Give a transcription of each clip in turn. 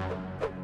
Thank you.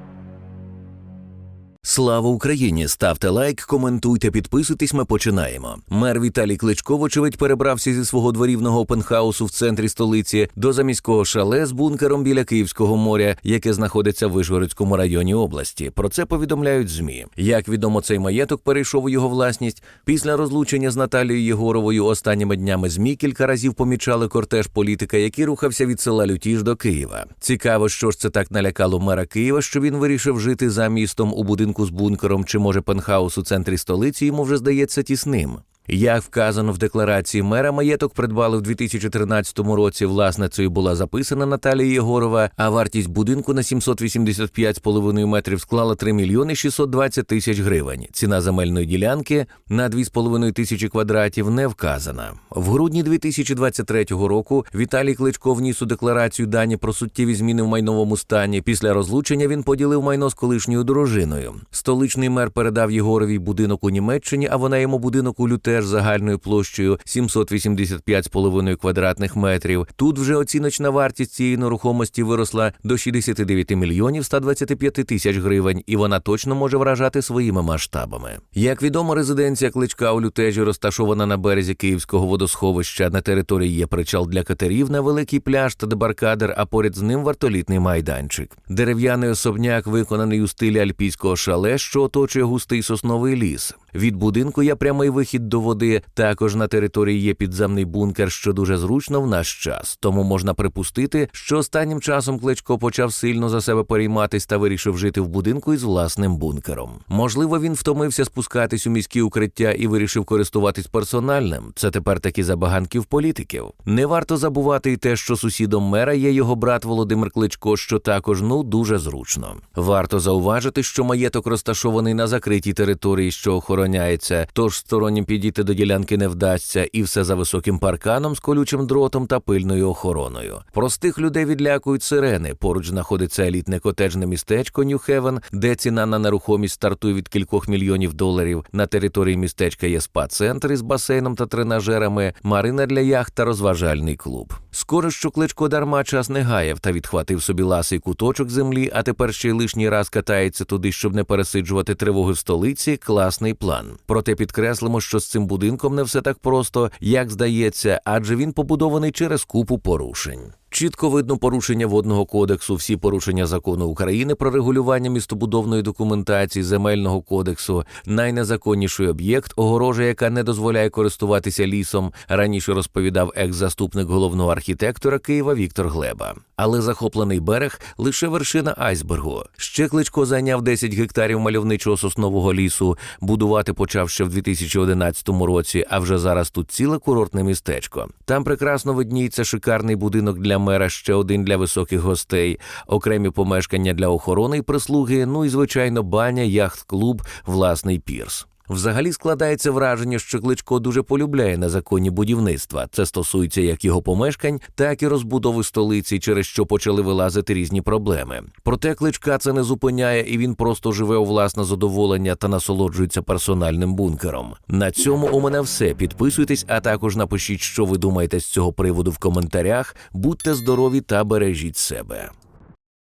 Слава Україні! Ставте лайк, коментуйте, підписуйтесь. Ми починаємо. Мер Віталій Кличко, вочевидь, перебрався зі свого дворівного опенхаусу в центрі столиці до заміського шале з бункером біля Київського моря, яке знаходиться в Вишгородському районі області. Про це повідомляють змі. Як відомо, цей маєток перейшов у його власність після розлучення з Наталією Єгоровою. Останніми днями змі кілька разів помічали кортеж політика, який рухався від села Лютіж до Києва. Цікаво, що ж це так налякало мера Києва, що він вирішив жити за містом у будинку з бункером чи може пентхаус у центрі столиці йому вже здається тісним. Як вказано в декларації мера, маєток придбали в 2013 році. Власницею була записана Наталія Єгорова, а вартість будинку на 785,5 метрів склала 3 мільйони 620 тисяч гривень. Ціна земельної ділянки на 2,5 тисячі квадратів не вказана. В грудні 2023 року Віталій Кличко вніс у декларацію дані про суттєві зміни в майновому стані. Після розлучення він поділив майно з колишньою дружиною. Столичний мер передав Єгоровій будинок у Німеччині, а вона йому будинок у Лютеж загальною площею 785,5 квадратних метрів. Тут вже оціночна вартість цієї нерухомості виросла до 69 мільйонів 125 тисяч гривень, і вона точно може вражати своїми масштабами. Як відомо, резиденція кличка у Лютежі розташована на березі Київського водосховища. На території є причал для катерів на великий пляж та дебаркадер, а поряд з ним вартолітний майданчик. Дерев'яний особняк виконаний у стилі альпійського шале, що оточує густий сосновий ліс. Від будинку є прямий вихід до води. Також на території є підземний бункер, що дуже зручно в наш час. Тому можна припустити, що останнім часом Кличко почав сильно за себе перейматись та вирішив жити в будинку із власним бункером. Можливо, він втомився спускатись у міські укриття і вирішив користуватись персональним. Це тепер такі забаганки в політиків. Не варто забувати й те, що сусідом мера є його брат Володимир Кличко, що також ну дуже зручно. Варто зауважити, що маєток розташований на закритій території, що охороняється, тож стороннім підійти до ділянки не вдасться, і все за високим парканом з колючим дротом та пильною охороною. Простих людей відлякують сирени. Поруч знаходиться елітне котеджне містечко Нью-Хевен, де ціна на нерухомість стартує від кількох мільйонів доларів. На території містечка є спа-центр із басейном та тренажерами, марина для яхт та розважальний клуб. Скоро що кличко дарма час не гаяв та відхватив собі ласий куточок землі, а тепер ще й лишній раз катається туди, щоб не пересиджувати тривоги в столиці. Класний план. Проте підкреслимо, що з цим будинком не все так просто, як здається, адже він побудований через купу порушень. Чітко видно порушення водного кодексу, всі порушення закону України про регулювання містобудовної документації, земельного кодексу, найнезаконніший об'єкт, огорожа, яка не дозволяє користуватися лісом. Раніше розповідав екс-заступник головного архітектора Києва Віктор Глеба. Але захоплений берег лише вершина айсбергу. Ще кличко зайняв 10 гектарів мальовничого соснового лісу. Будувати почав ще в 2011 році, а вже зараз тут ціле курортне містечко. Там прекрасно видніється шикарний будинок для мера, ще один для високих гостей, окремі помешкання для охорони й прислуги. Ну і звичайно, баня, яхт-клуб, власний пірс. Взагалі складається враження, що Кличко дуже полюбляє незаконні будівництва. Це стосується як його помешкань, так і розбудови столиці, через що почали вилазити різні проблеми. Проте кличка це не зупиняє, і він просто живе у власне задоволення та насолоджується персональним бункером. На цьому у мене все. Підписуйтесь, а також напишіть, що ви думаєте з цього приводу в коментарях. Будьте здорові та бережіть себе.